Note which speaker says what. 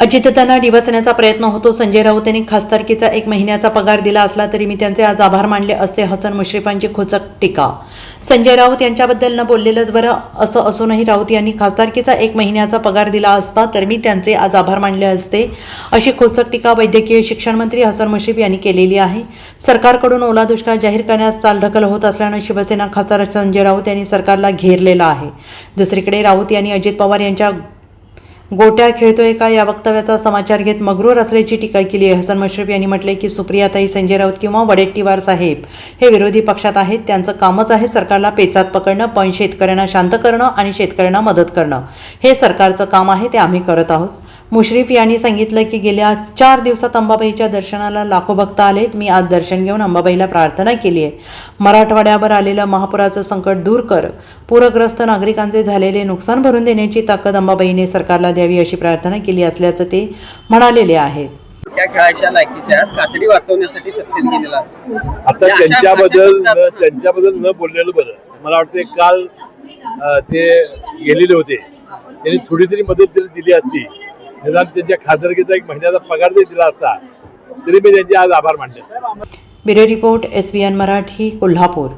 Speaker 1: अजितदांना डिवचण्याचा प्रयत्न होतो. संजय राऊत यांनी खासदारकीचा एक महिन्याचा पगार दिला असला तरी मी त्यांचे आज आभार मानले असते हसन मुश्रीफांची खोचक टीका. संजय राऊत यांच्याबद्दल न बोललेलंच बरं असं असूनही राऊत यांनी खासदारकीचा एक महिन्याचा पगार दिला असता तर मी त्यांचे आज आभार मानले असते. अशी खोचक टीका वैद्यकीय शिक्षण मंत्री हसन मुश्रीफ यांनी केलेली आहे. सरकारकडून ओला दुष्काळ जाहीर करण्यास चालढकल होत असल्यानं शिवसेना खासदार संजय राऊत यांनी सरकारला घेरलेलं आहे. दुसरीकडे राऊत यांनी अजित पवार यांच्या गोट्या खेळतोय का? या वक्तव्याचा समाचार घेत मगरूर असल्याची टीका केली आहे. हसन मश्रीफ यांनी म्हटले की सुप्रियाताई संजय राऊत किंवा वडेट्टीवार साहेब हे विरोधी पक्षात आहेत. त्यांचं कामच आहे सरकारला पेचात पकडणं पण शेतकऱ्यांना शांत करणं आणि शेतकऱ्यांना मदत करणं. हे सरकारचं काम आहे ते आम्ही करत आहोत. मुश्रीफ यांनी सांगितलं की गेल्या चार दिवसात अंबाबाईच्या दर्शनाला लाखो भक्त आलेत. मी आज दर्शन घेऊन अंबाबाईला प्रार्थना केली आहे. मराठवाड्यावर आलेलं महापुराचं संकट दूर कर. पूरग्रस्त नागरिकांचे झालेले नुकसान भरून देण्याची ताकद अंबाबाईने सरकारला द्यावी अशी प्रार्थना केली असल्याचं ते म्हणालेले आहेत.
Speaker 2: त्या खेळाच्या लायकीच्या कातडी वाचवण्यासाठी सत्तेत गेलेला आहे.
Speaker 3: आता
Speaker 2: अशा-
Speaker 3: त्यांच्याबद्दल त्यांच्याबद्दल न बोललेलं बरं. मला वाटते काल ते गेलेले होते. त्यांनी थोडी तरी मदत जरी दिली असती. निदान त्यांच्या खासदारकीचा एक महिन्याचा पगार जरी दिला असता तरी मी त्यांचे आज आभार मानले
Speaker 1: bureau report S B N Marathi Kolhapur.